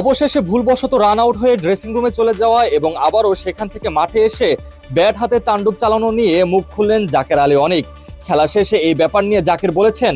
অবশেষে ভুলবশত run out হয়ে ড্রেসিং রুমে চলে যাওয়া এবং আবারও সেখান থেকে মাঠে এসে ব্যাট হাতে তাণ্ডব চালানো নিয়ে মুখ খুললেন জাকের আলী অনেক। খেলা শেষে এই ব্যাপার নিয়ে জাকের বলেছেন,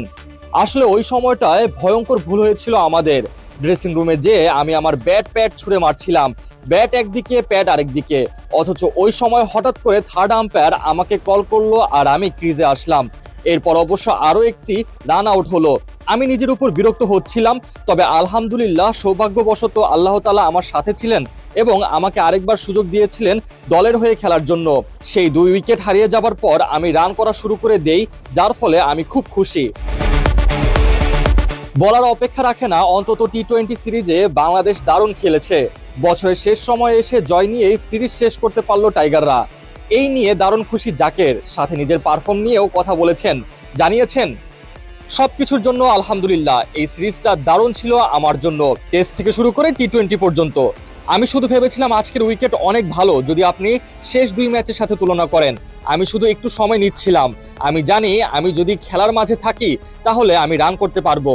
আসলে ওই সময়টায় ভয়ঙ্কর ভুল হয়েছিল আমাদের। ড্রেসিং রুমে যে আমি আমার ব্যাট প্যাট ছুঁড়ে মারছিলাম। ব্যাট একদিকে প্যাট আরেকদিকে অথচ ওই সময় হঠাৎ করে থার্ড আম্পায়ার আমাকে কল করল আর আমি ক্রিজে আসলাম। এরপর অবশ্য আরও একটি রান আউট হলো। আমি নিজের উপর বিরক্ত হচ্ছিলাম, তবে আলহামদুলিল্লাহ সৌভাগ্যবশত আল্লাহ তালা আমার সাথে ছিলেন এবং আমাকে আরেকবার সুযোগ দিয়েছিলেন দলের হয়ে খেলার জন্য। সেই দুই উইকেট হারিয়ে যাবার পর আমি রান করা শুরু করে দেই, যার ফলে আমি খুব খুশি। বলার অপেক্ষা রাখে না, অন্তত টি টোয়েন্টি সিরিজে বাংলাদেশ দারুণ খেলেছে। বছরের শেষ সময়ে এসে জয় নিয়েই সিরিজ শেষ করতে পারল টাইগাররা। এই নিয়ে দারুণ খুশি জাকের, সাথে নিজের পারফর্ম নিয়েও কথা বলেছেন। জানিয়েছেন সবকিছুর জন্য আলহামদুলিল্লাহ, এই সিরিজটা দারুণ ছিল আমার জন্য। টেস্ট থেকে শুরু করে টি টোয়েন্টি পর্যন্ত। আমি শুধু ভেবেছিলাম আজকের উইকেট অনেক ভালো, যদি আপনি শেষ দুই ম্যাচের সাথে তুলনা করেন। আমি শুধু একটু সময় নিচ্ছিলাম। আমি জানি, আমি যদি খেলার মাঝে থাকি, তাহলে আমি রান করতে পারব।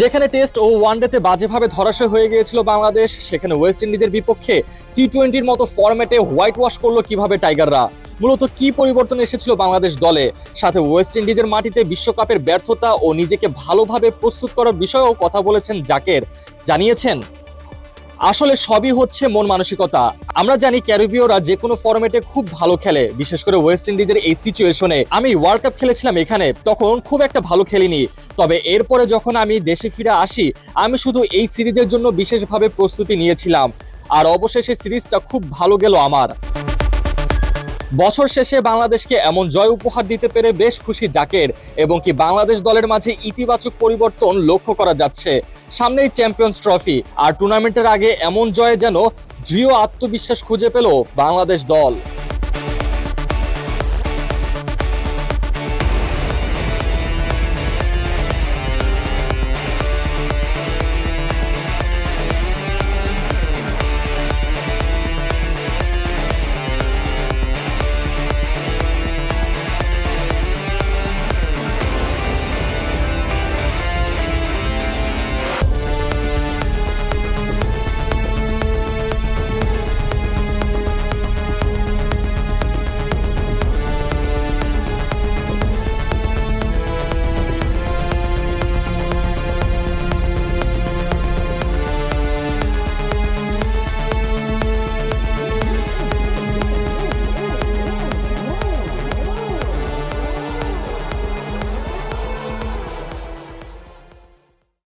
যেখানে টেস্ট ও ওয়ানডেতে বাজেভাবে ধরাশয় হয়ে গিয়েছিল বাংলাদেশ, সেখানে ওয়েস্ট ইন্ডিজের বিপক্ষে টি টোয়েন্টির মতো ফরম্যাটে হোয়াইট ওয়াশ করল কীভাবে টাইগাররা মূলত কি পরিবর্তন এসেছিল বাংলাদেশ দলে? সাথে ওয়েস্ট ইন্ডিজের মাটিতে বিশ্বকাপের ব্যর্থতা ও নিজেকে ভালোভাবে প্রস্তুত করার বিষয়েও কথা বলেছেন জাকের। জানিয়েছেন আসলে সবই হচ্ছে মন মানসিকতা। আমরা জানি ক্যারিবীয়রা যে কোনো ফরম্যাটে খুব ভালো খেলে, বিশেষ করে ওয়েস্ট ইন্ডিজের এই সিচুয়েশনে। আমি ওয়ার্ল্ড কাপ খেলেছিলাম এখানে, তখন খুব একটা ভালো খেলিনি। তবে এরপরে যখন আমি দেশে ফিরে আসি, আমি শুধু এই সিরিজের জন্য বিশেষভাবে প্রস্তুতি নিয়েছিলাম। আর অবশেষে সিরিজটা খুব ভালো গেল আমার। বছর শেষে বাংলাদেশকে এমন জয় উপহার দিতে পেরে বেশ খুশি জাকের, এবং কি বাংলাদেশ দলের মাঝে ইতিবাচক পরিবর্তন লক্ষ্য করা যাচ্ছে। সামনেই চ্যাম্পিয়ন্স ট্রফি, আর টুর্নামেন্টের আগে এমন জয়ে যেন দৃঢ় আত্মবিশ্বাস খুঁজে পেল বাংলাদেশ দল।